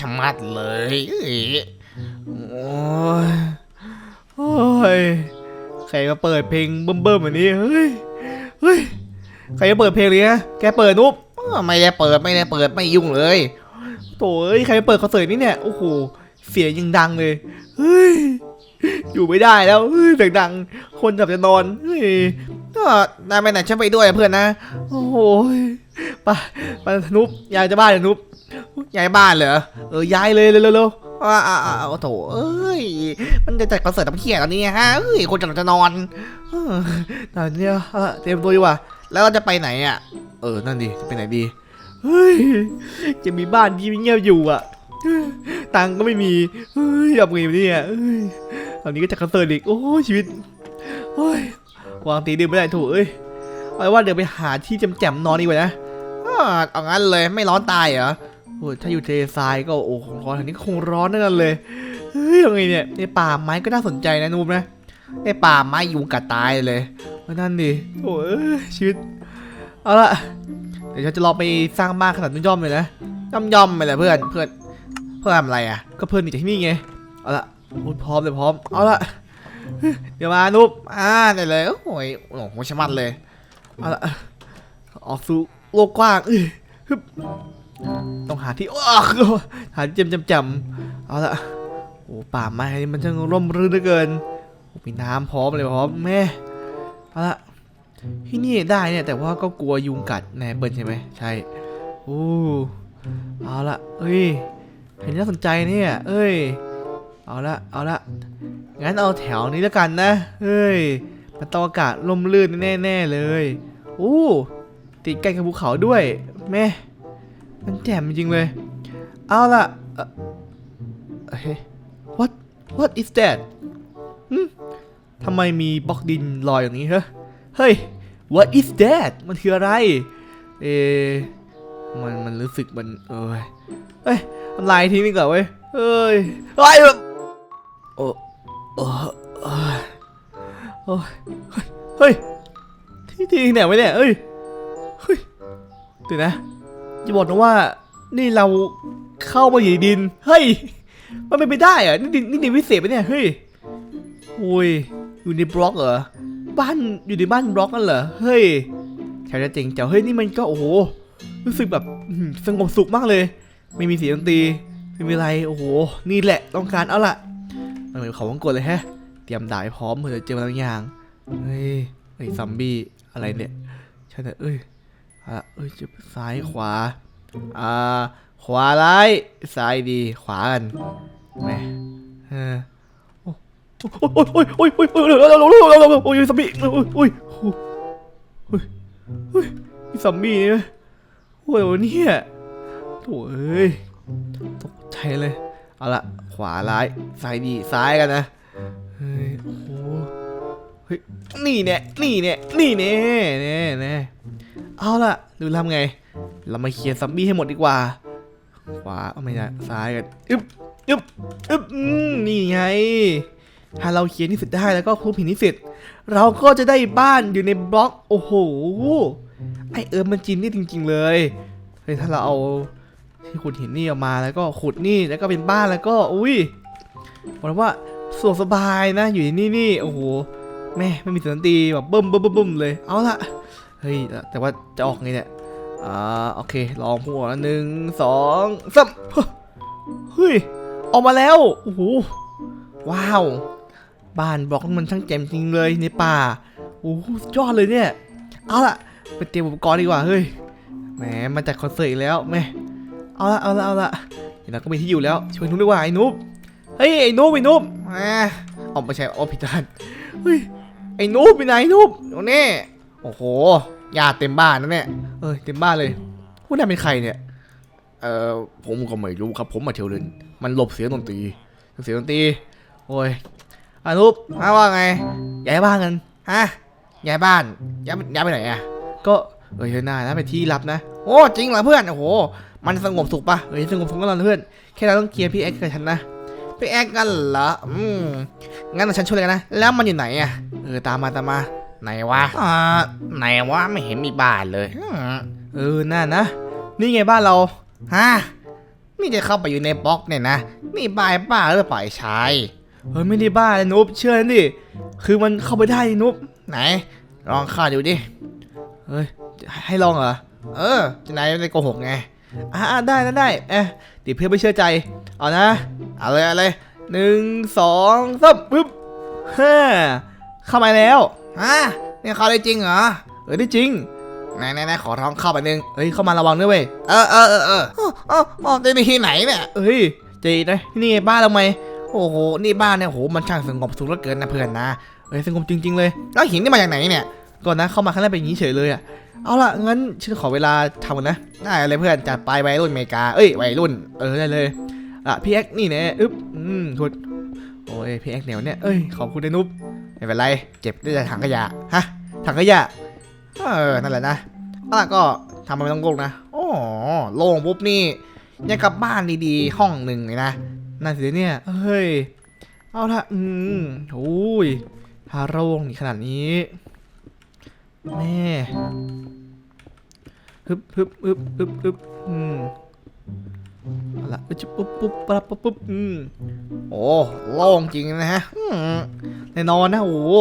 ชะมัดเลยเอ้ยโอ้ยโอ้ยใครมาเปิดเพลงเบิ่มๆแบบนี้เฮ้ยเฮ้ยใครมาเปิดเพลงนี้นะแกเปิดนุ๊บอ้อไม่ได้เปิดไม่ได้เปิดไม่ยุ่งเลยโถ่เอ้ยใครมาเปิดคอนเสิร์ตนี่เนี่ยโอ้โหเสียงยังดังเลยเฮ้ยอยู่ไม่ได้แล้วเฮ้ยเสียงดัง คนจับจะนอนเฮ้ยก็นายไปไหนฉันไปด้วยเพื่อนนะ โอ้โหยไปไปนุ๊บอยากจะบ้านเลยนุ๊บ ย้ายบ้านเหรอ เออ ย้ายเลยเร็วๆอ้าอ้าอ้าโอ้โถเอ้ย มันจะจัดคอนเสิร์ตทำเพี้ยแล้วเนี่ฮะเอ้ย คนจะหลับจะนอนตอนเนี้ยเตรียมตัวดีกว่า แล้วเราจะไปไหนอะ เออ นั่นดิ จะไปไหนดี เฮ้ย จะมีบ้านที่เงียบอยู่อะ ตังค์ก็ไม่มี เฮ้ยเอาไงเนี่ยเฮ้ยตอนนี้ก็จะคอนเสิร์ตอีก โอ้ชีวิตเฮ้ยวางตีดื่มไม่ได้ถูกเอ้ยเอาไว้ว่าเดี๋ยวไปหาที่แจ่มๆนอนดีกว่านะอ้าเอางั้นเลย ไม่ร้อนตายเหรอ โอ้ยถ้าอยู่เททรายก็โอ้คงร้อนทางนี้คงร้อนนั่นนเลย เฮ้ยยังไงเนี่ยในป่าไม้ก็น่าสนใจนะนูมนะในป่าไม้ยุงกัดตายเลยนั่นดิโอ้ยชีวิต เอาละเดี๋ยวฉันจะลองไปสร้างบ้านขนาดย่อมๆเลยนะย่อมย่อมๆไปเลยเพื่อน เพื่อน เพื่อทำอะไรอะ ก็เพื่อนหนีจากที่นี่ไง เอาละพร้อมเลยพร้อม เอาละเดี๋ยวมานุ๊บอ่าได้เลย โอ้ยโอ้โหชะมัดเลย เอาละออกสู่โลกกว้างเอ้ยฮึบ ต้องหาที่อ้าวหาที่จำจำจำเอาละโอ้ป่าไม้นี่มันช่างร่มรื่นเหลือเกินมีน้ำพร้อมเลยพร้อมแม่เอาละที่นี่ได้เนี่ยแต่ว่าก็กลัวยุงกัดแนเบิลใช่ไหมใช่โอ้เอาละเอ้ยเห็นน่าสนใจเนี่ย เอ้ย เอาละเอาละงั้นเอาแถวนี้แล้วกันนะเฮ้ยมันต้องอากาศลมลื่นแน่ๆเลยโอ้ติดใกล้กับภูเขาด้วยแม่ มันแจ่มจริงเลย เอาละเอ่อเฮ้ what what is that ทำไมมีบล็อกดินลอยอย่างนี้เหรอเฮ้ย what is that มันคืออะไร เอ มันมันรู้สึกมันเอ้ยเอ้ยทำลายทิ้งดีกว่าเว้ยเอ้ยเฮ้ยแบบโอ้โอ้เอ้ยโอ้เฮ้ยที่ที่ไหนวะเนี่ยเอ้ย เฮ้ยเดี๋ยวนะ จะบอกนะว่านี่เราเข้ามาอยู่ในดิน เฮ้ย มันเป็นไปได้เหรอ นี่ดินนี่ดินวิเศษปะเนี่ย เฮ้ยโอ้ย อยู่ในบล็อกเหรอ บ้านอยู่ในบ้านบล็อกนั่นเหรอ เฮ้ยแถวจะเจ๋งเจ๋วเฮ้ยนี่มันก็โอ้โห รู้สึกแบบสงบสุขมากเลย ไม่มีเสียงดนตรี ไม่มีอะไร โอ้โห นี่แหละต้องการเอาละมันเหมือนเขาวังกดเลยแฮะ เตรียมดาบพร้อมเผื่อจะเจอบางอย่าง เฮ้ยไอ้ซัมบี้อะไรเนี่ยใช่แต่เอ้ย อะเอ้ยจะซ้ายขวา อ่า ขวาร้ายซ้ายดี ขวากันแหม่เออโอ้โอ้ยโอ้ยโอ้ยโอ้ยโอ้ยโอ้ยโอ้ยโอ้ยโอ้ยซัมบี้โอ้ยโอ้ยโอ้ยโอ้ยโอ้ยมีซัมบี้เนี่ยโอ้ยวันนี้โถ่เอ้ยตกใจเลย เอาละขวาร้ายซ้ายดีซ้ายกันนะเฮ้ยโอ้โหเฮ้ยนี่เนี่ยนี่เนี่ยนี่เนี่ยแน่แน่เอาล่ะดูทำไง เรามาเคลียร์ซัมบี้ให้หมดดีกว่า ขวาเอาไม่ได้ซ้ายกันอึบอึบอึบนี่ไง ถ้าเราเคลียร์นี่เสร็จได้แล้วก็ครบหินนี่เสร็จ เราก็จะได้บ้านอยู่ในบล็อก โอ้โห ไอเอิร์มมันจินนี่จริง ๆ เลยเฮ้ยถ้าเราเอาที่ขุดหินนี่ออกมาแล้วก็ขุดนี่แล้วก็เป็นบ้านแล้วก็ อุ้ยบอกว่าสะดวกสบายนะอยู่ที่นี่นี่โอ้โห แม่ไม่มีเสียงดนตรีแบบบึ้มบึ้มบึ้มบึ้มเลย เอาละเฮ้ยแต่ว่าจะออกไงเนี่ยอ่าโอเค ลองพูดแล้วหนึ่งสองสามเฮ้ยออกมาแล้วโอ้โหว้าว บ้านบล็อกมันช่างเจ๋งจริงเลยในป่าโอ้โหยอดเลยเนี่ย เอาละไปเตรียมอุปกรณ์ดีกว่าเฮ้ยแหมมาจากคอนเสิร์ตอีกแล้วแม่เอาละเอาละเอาละเดี๋ยวเราก็มีที่อยู่แล้วช่วยนุ๊กดีกว่าไอ้นุ๊กเฮ้ยไอ้นุ๊กไอ้นุ๊กอ่าออกไปใช้ออพิจารเฮ้ย อ้นุ๊กไปไหนนุ๊กโอ้นี่โอ้โหญาเต็มบ้านนะเนี่ยเออเต็มบ้านเลยผู้นายเป็นใครเนี่ย เอ่อผมก็ไม่รู้ครับ ผมมาเที่ยวเล่นมันหลบเสียงดนตรีเสียงดนตรีโอ้ยอนุปฮะว่าไงย้ายบ้านกันฮะย้ายบ้านย้ายย้ายไปไหนอะก็เอ้ยน่านะไปที่ลับนะ โอ้จริงเหรอเพื่อนโอ้โหมันสงบสุขปะเฮ้ยสงบสุขก็รอเพื่อนแค่เราต้องเคลียร์พี่เอ็กกับฉันนะพี่เอ็กกันเหรออืมงั้นฉันช่วยเลยกันนะ แล้วมันอยู่ไหนอะ ออตามมาตามมาไหนวะอ่าไหนวะไม่เห็นมีบ้านเลยอืมเออน่านะ นี่ไงบ้านเราฮะนี่จะเข้าไปอยู่ในบล็อกเนี่ยนะนี่บ้าบ้าหรือเปล่าไอ้ชายเฮ้ยไม่ได้บ้าเลยนุ๊บเชื่อฉันดิคือมันเข้าไปได้นี่นุ๊บไหน ลองเข้าดูดิเฮ้ยให้ลองเหรอเออจะนายไม่ได้โกหกไงอ่าได้นะได้เอ๊ะเดี๋ยวเพื่อนไม่เชื่อใจ เอานะ เอาเลยเอาเลยหนึ่งสองสามปึ๊บฮ่า เข้ามาแล้วฮะนี่เข้าได้จริงเหรอเออได้จริงไหนไหนไหนขอท้องเข้าไปนึงเฮ้ยเข้ามาระวังด้วยเว้ยเออเออเออเอออ๋ออ๋ออ๋อจะไปที่ไหนเนี่ยเอ้ยเจนะนี่ไงบ้านเราไหมโอ้โหนี่บ้านเนี่ยโหมันช่างสงบสุขเหลือเกินนะเพื่อนนะเฮ้ยสงบจริง ๆ เลย แล้วหินนี่มาจากไหนเนี่ยก่อนนะเข้ามาครั้งแรกเป็นอย่างนี้เฉยเลยอะเอาล่ะงั้นฉันขอเวลาทำกันนะได้เลยเพื่อนจัดไปวัยรุ่นอเมริกาเอ้ยวัยรุ่นเออได้เลยอะพี่แอ็กนี่แน่อึ๊บอืมทุดโอ้ยพี่แอ็กเหนียวเนี่ยเอ้ยขอบคุณไอ้นุ๊บ ไม่เป็นไรเจ็บได้แต่ถังขยะ ฮะ ถังขยะ เออ นั่นแหละนะเอาล่ะก็ทำมันไม่ต้องโกงนะโอ้โล่งปุ๊บนี่ยังกลับบ้านดีๆ ห้องหนึ่งเลยนะ นั่นสิเนี่ย เฮ้ย เอาละอืมโอ้ยฮาโรงนี่ขนาดนี้แม่ฮึบฮึบฮึบฮึบฮึบอืม เอาละอึ๊บปุ๊บปุ๊บปั๊บปุ๊บปุ๊บอืมโอ้โล่งจริงนะฮะอืมแน่นอนนะโอ้โห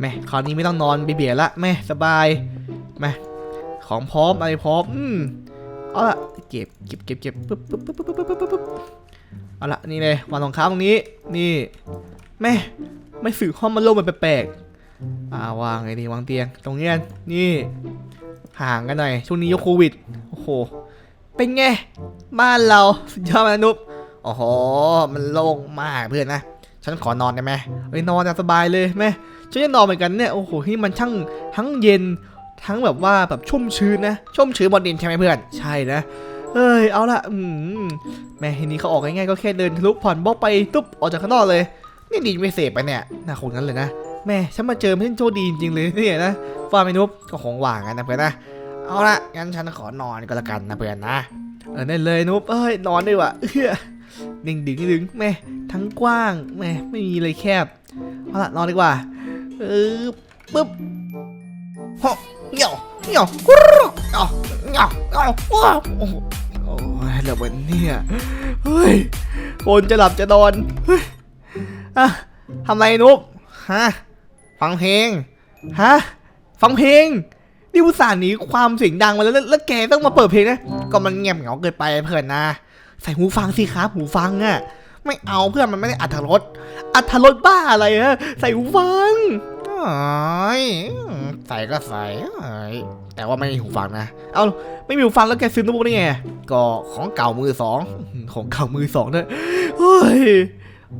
แม่คราวนี้ไม่ต้องนอนเบียดละแม่สบายแม่ของพร้อมอะไรพร้อมอืมเอาละเก็บเก็บเก็บเก็บปุ๊บปุ๊บปุ๊บปุ๊บปุ๊บปุ๊บปุ๊บเอาละนี่เลยวางรองเท้าตรงนี้ นี่แม่ไม่สื่อห้องมันโล่งมันแปลกๆอ่าวางไงดีวางเตียง ตรงเนี้ยนี่ห่างกันหน่อยช่วงนี้ยกโควิดโอ้โห เป็นไง บ้านเราสุดยอดมนุ๊บโอ้โห มันโล่งมากเพื่อนนะ ฉันขอนอนได้ไหมเอ้ยนอนสบายเลยแม่ฉันจะนอนเหมือนกันเนี่ย โอ้โห ที่มันช่างทั้งเย็น ทั้งแบบว่าแบบชุ่มชื้นนะ ชุ่มชื้นบนดินใช่ไหมเพื่อน ใช่นะ เอ้ย เอาละอืมแม่ทีนี้เขาออกง่ายๆก็แค่เดินทะลุผ่อนบล็อกไปตุ๊บออกจากข้างนอกเลย นี่ดินไม่เสพไปเนี่ย น่าคงงั้นเลยนะ แม่ฉันมาเจอเพื่อนโชคดีจริงๆเลยเนี่ยนะฟ้าไมนุบก็คงหวางกันนะเพื่อนนะ เอาละงั้นฉันขอนอนก็แล้วกันนะเพื่อนนะ เออได้เลยนุ๊บเอ้ยนอนดีกว่าเอื้อดิ่งดิ่งดึงแม่ทั้งกว้างแม่ไม่มีเลยแคบเอาละนอนดีกว่าเออปึ๊บเหี่ยวเหี่ยวกรุ๊ดเหี่ยวเหี่ยวเหี่ยวว้าวโอ้โหโอ้ยแล้ววันเนี่ยเฮ้ยคนจะหลับจะนอนเฮ้ยอะทำไรนุ๊บฮะฟังเพลงฮะฟังเพลง นี่อุตส่าห์หนีความเสียงดังมาแล้วแล้วแล้วแกต้องมาเปิดเพลงนะ ก็มันเงียบเหงาเกินไปเพื่อนนะ ใส่หูฟังสิครับหูฟังอะไม่เอาเพื่อนมันไม่ได้อัธรสอัธรสบ้าอะไรฮะใส่หูฟังอ้ยใส่ก็ใส่แต่ว่าไม่มีหูฟังนะ เอาไม่มีหูฟังแล้วแกซื้อโน้ตบุ๊กได้ไงก็ของเก่ามือสองของเก่ามือสองเนี่ยเฮ้ย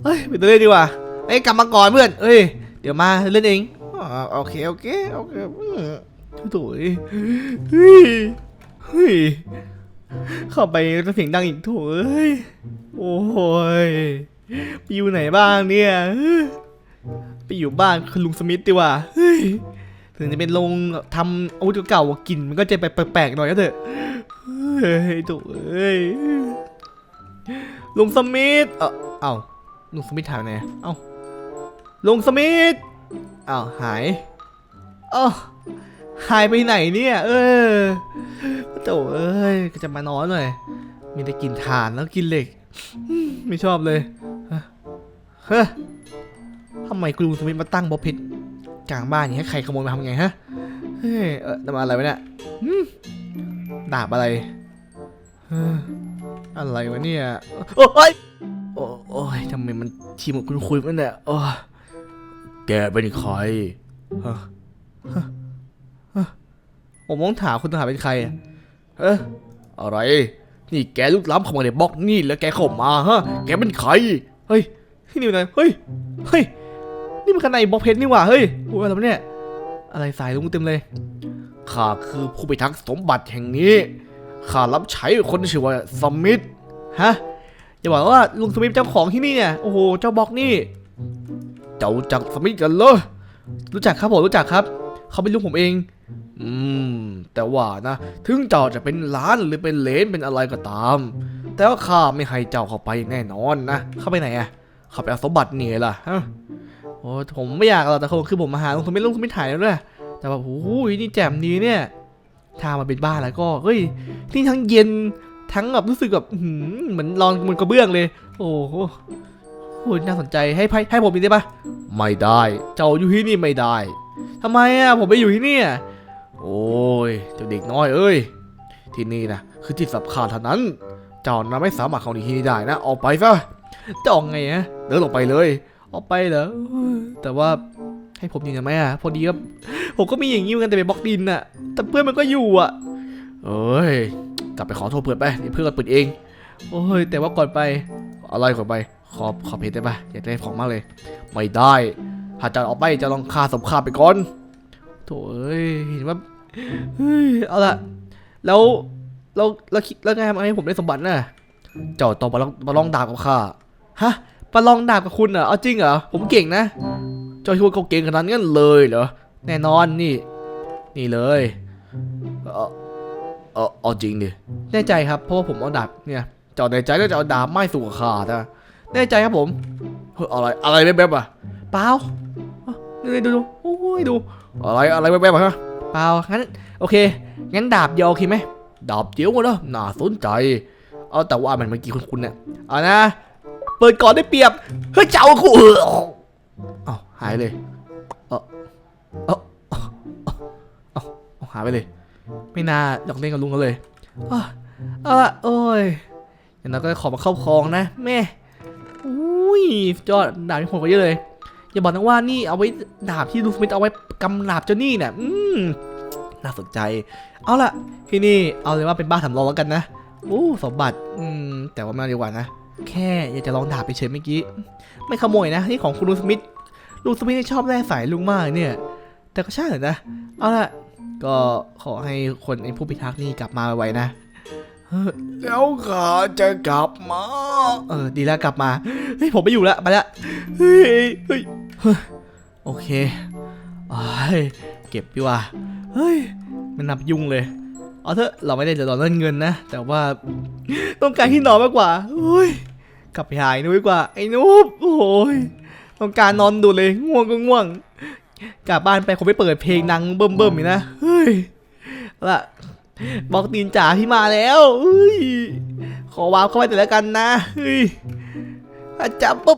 เฮ้ยไปเล่นดีกว่าเอ้ยกลับมาก่อนเพื่อนเอ้ยเดี๋ยวมาเล่นเองโอเคโอเคโอเค โถ่เอ้ยเฮ้ยเฮ้ยเข้าไปแล้วเสียงดังอีกโถ่เอ้ยโอ้ยไปอยู่ไหนบ้างเนี่ยไปอยู่บ้านคุณลุงสมิธดีกว่าเฮ้ยถึงจะเป็นโรงทำอาวุธเก่าๆกลิ่นมันก็จะไปแปลกๆหน่อยก็เถอะเฮ้ยโถ่เอ้ยลุงสมิธเอ้าเอ้าลุงสมิธหายไปไหนเอ้าลุงสมิธเอ้าหายเอ้า หายไปไหนเนี่ย เออโถ่เอ้ยก็จะมานอนหน่อย มีแต่กินถ่านแล้วกินเหล็ก ไม่ชอบเลย เฮ้ยทำไมคุณลุงสมิธมาตั้งบอเพชรกลางบ้านอย่างนี้ใครขโมยมาทำไงฮะ เฮ้ยเออทำอะไรวะเนี่ยดาบอะไรเฮ้ยอะไรวะเนี่ย โอ้ยโอ้ยทำไมมันทีมของคุณคุยมันเนี่ยโอ้แกเป็นใครฮะ ผมต้องถามคุณต้องถามเป็นใครอะเอ๊ะอะไร นี่แกลุกล้ำเข้ามาในบล็อกนี่แล้วแกเข้ามาฮะ แกเป็นใคร เฮ้ยที่นี่มันอะไรเฮ้ย เฮ้ย นี่มันข้างในบล็อกเพชรนี่หว่า เฮ้ยโอ้ยอะไรเนี่ย อะไรสายลุงเต็มเลย ข้าคือผู้พิทักษ์สมบัติแห่งนี้ ข้ารับใช้คนที่ชื่อว่าสมิธ ฮะ อย่าบอกว่าลุงสมิธเจ้าของที่นี่เนี่ย โอ้โห เจ้าบล็อกนี่ เจ้าจักสมิธกันเหรอรู้จักครับผมรู้จักครับ เขาเป็นลูกผมเอง อืม แต่ว่านะ ถึงเจ้าจะเป็นหล้านหรือเป็นเลนเป็นอะไรก็ตาม แต่ว่าข้าไม่ให้เจ้าเข้าไปแน่นอนนะ เข้าไปไหนอะเข้าไปเอาสมบัติเนี่ยล่ะฮะโอ้ผมไม่อยากหรอกแต่คือผมมาหาลุงสมิธลุงสมิธถ่ายแล้วด้วยแต่แบบโอ้โหนี่แจ่มดีเนี่ย ถ้ามาเป็นบ้านแล้วก็ เฮ้ย นี่ทั้งเย็น ทั้งแบบรู้สึกแบบอื้อหือเหมือนนอนบนกระเบื้องเลย โอ้โหน่าสนใจ ให้ให้ให้ผมอีได้ปะไม่ได้ เจ้าอยู่ที่นี่ไม่ได้ทำไมอะ ผมไปอยู่ที่นี่อะ โอ้ย เจ้าเด็กน้อยเอ้ย ที่นี่นะคือที่สับขาดเท่านั้น เจ้านะไม่สามารถเข้าที่นี่ได้นะ ออกไปซะจะออกไงฮะเดินออกไปเลย ออกไปเหรอ แต่ว่าให้ผมยิงกันไหมอะ พอดีว่าผมก็มีอย่างนี้เหมือนกันแต่เป็นบล็อกดินอะ แต่เพื่อนมันก็อยู่อะ เอ้ย กลับไปขอโทษเพื่อนไปเพื่อนก็ปิดเอง โอ้ย แต่ว่าก่อนไปอะไรก่อนไป ขอขอเพจได้ปะอยากได้ของมากเลย ไม่ได้ถ้าจะออกไปจะลองฆ่าสมฆ่าไปก่อน ถเอ้ยเห็นว่าเฮ้ยเอาละแล้วแล้วแล้วคิดแล้วไงทำให้ผมได้สมบัติน่ะเจ้าต้องมาลองมาลองดาบกับข้าฮะมาลองดาบกับคุณเหรอเอาจริงเหรอผมเก่งนะ เจ้าคิดว่าเขาเก่งขนาดนั้นเลยเหรอแน่นอนนี่ นี่เลยเออเออเอาจริงดิแน่ใจครับเพราะว่าผมเอาดาบเนี่ยเจ้าแน่ใจก็จะเอาดาบไม้สู่ข้านะแน่ใจครับผมเฮ้ยอะไรอะไรแวบๆอะเปล่าอ่ดูดูดู ยดู อะไรอะไรแวบๆอะฮะเปล่างั้นโอเค งั้นดาบเดียวโอเคไหมดาบเดียวก็เนอะน่าสนใจ เอาแต่ว่ามันเมื่อกี้คุณคุณเนี่ยเอานะ เปิดก่อนได้เปรียบ เฮ้ยเจ้ากูเออเอาหายเลยเออเออเออเออเอาหายไปเลย ไม่น่าอยากเล่นกับลุงกันเลยอะเอาละโอ้ยอย่างนั้นก็ขอมาเข้าคลองนะแม่อุ้ยสุดยอดดาบที่ผมก็เยอะเลย อย่าบอกนะว่านี่เอาไว้ดาบที่ลูกสมิธเอาไว้กำดาบเจ้านี่เนี่ยอืมน่าสนใจ เอาละที่นี่เอาเลยว่าเป็นบ้านสำรองแล้วกันนะโอ้สมบัติอืมแต่ว่าไม่ดีกว่านะ แค่อยากจะลองดาบไปเฉยเมื่อกี้ ไม่ขโมยนะนี่ของคุณลุงสมิธลุงสมิธชอบแร่สายลุงมากเนี่ย แต่ก็ใช่เหรอนะ เอาละก็ขอให้คนไอ้ผู้พิทักษ์นี่กลับมาไวๆนะ แล้วข้าจะกลับมา เออ ดีแล้วกลับมา เฮ้ย ผมไม่อยู่ล้วไปละ เฮ้ย เฮ้ย โอเคเอ้ยเก็บดีกว่า เฮ้ย มันนับยุ่งเลย เอาเถอะ เราไม่ได้เดือดร้อนเรื่องเงินนะ แต่ว่าต้องการที่นอนมากกว่าเฮ้ย กลับไปหายนุ้ยกว่า ไอ้นุ๊บโอ้ย ต้องการนอนดูเลย ง่วงก็ง่วง กลับบ้านไปคงไม่เปิดเพลงดังเบิ่มเบิ่มๆอีกนะ เฮ้ยละ บอกตีนจ๋าพี่มาแล้วอุ้ยขอวาวเข้าไปแต่ละกันนะเฮ้ยถ้าจับปุ๊บ